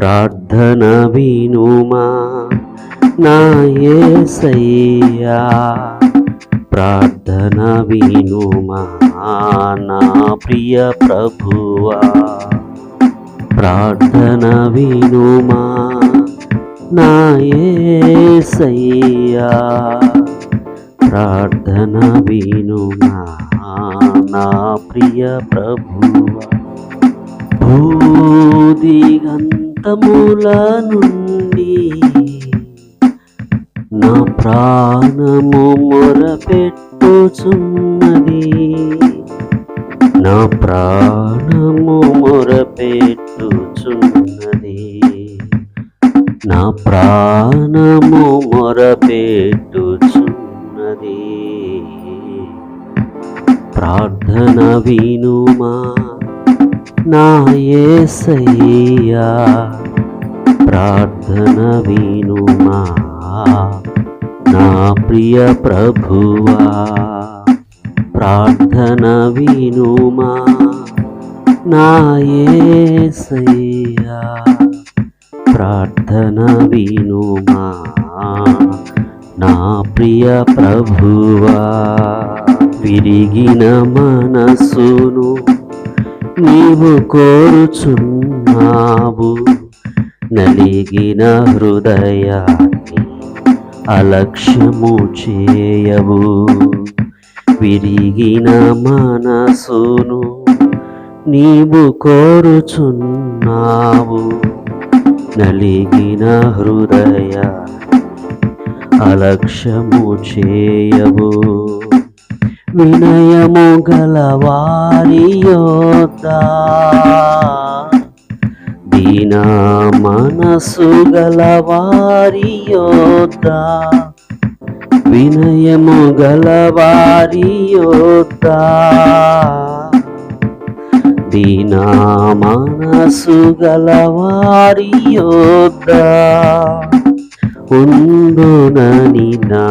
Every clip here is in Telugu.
ప్రార్థన వినుమా నా యేసయ్యా ప్రార్థన వినుమా నా ప్రియ ప్రభువా. ప్రార్థన వినుమా నా యేసయ్యా ప్రార్థన వినుమా నా ప్రియ ప్రభువా. భూదిగంతముల నుండి నా ప్రాణము మొరపెట్టుచున్నది. నా ప్రాణము మొరపెట్టుచున్నది. నా ప్రాణము మొరపెట్టుచున్నది. ప్రార్థన వినుమా. నా ఏసయ్యా ప్రార్థన వినుమా. నా ప్రియ ప్రభువా ప్రార్థన వినుమా. నా ఏసయ్యా ప్రార్థన వినుమా. నా ప్రియ ప్రభువా విరిగిన మనసును నీవు కోరుచున్నావు. నలిగిన హృదయాన్ని అలక్ష్యము చేయవు. విరిగిన మనసును నీవు కోరుచున్నావు. నలిగిన హృదయ అలక్ష్యము చేయవు. వినయము గలవారి యొద్ద దీన మనసు గలవారి యొద్ద వినయము గలవారి యొద్ద దీన మనసు గలవారి యొద్ద ఉండునని నా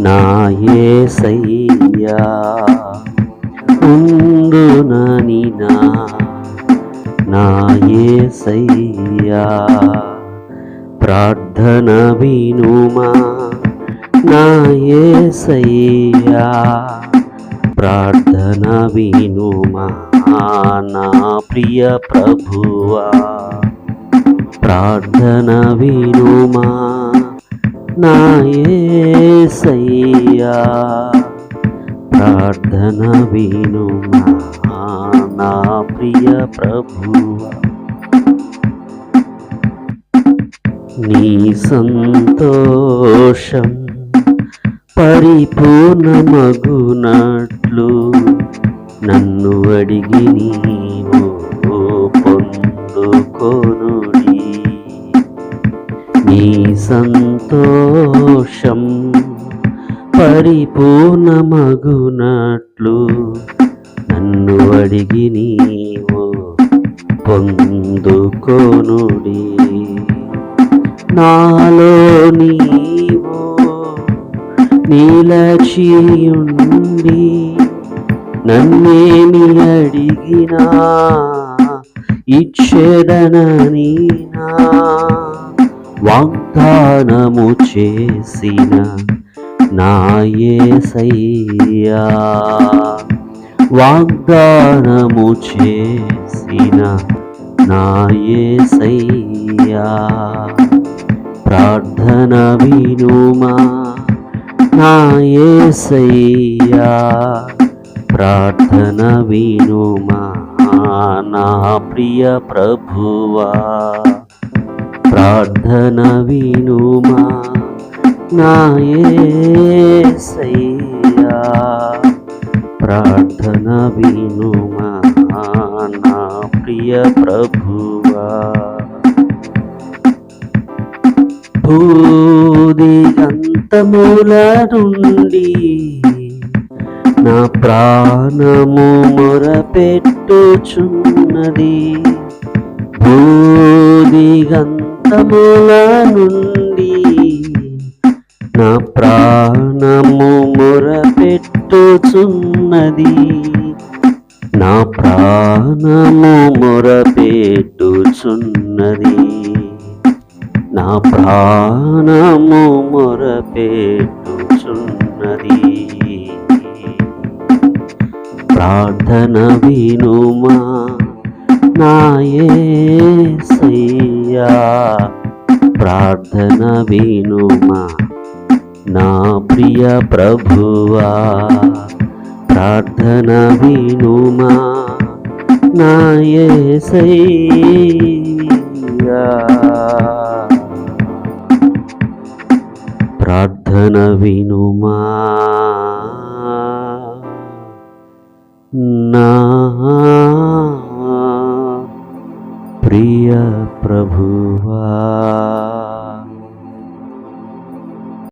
నా యేసయ్యా ఉండునని నా ప్రార్థన వినుమా? నా ప్రార్థన వినుమా? నా ప్రియ ప్రభువా ప్రార్థన వినుమా? నా యేసయ్యా ప్రార్థన విను నా ప్రియ ప్రభువా నీ సంతోషం పరిపూర్ణమగునట్లు నన్ను అడిగి నీవు పొందుకొనుడి నీ సంతోషం పరిపూర్ణమగునట్లు నన్ను అడిగి నీవు పొందుకోనుడి. నాలో నీవు నీలచియుండి నన్నేమి అడిగినా ఇచ్చేదన నీనా వాగ్దానము చేసిన నాయసయ్యా వాగ్దానము చేసిన నాయసయ్యా ప్రార్థన వినుమా నాయసయ్యా ప్రార్థన వినుమా నా ప్రియ ప్రభువా. ప్రార్థన వినుమా నాయసయ్యా ప్రార్థన వినుమా నా ప్రియ ప్రభువా. భూదిగంతముల నుండి నా ప్రాణము మొరపెట్టుచున్నది. భూదిగంతముల నుండి నా ప్రాణము మొరపెట్టుచున్నది. నా ప్రాణము మొరపెట్టుచున్నది. నా ప్రాణము మొరపెట్టుచున్నది. ప్రార్థన వినుమా ప్రియా ప్రార్థన వినుమా. నా ప్రియ ప్రభువా ప్రార్థన వినుమా. నా ప్రార్థన వినుమా.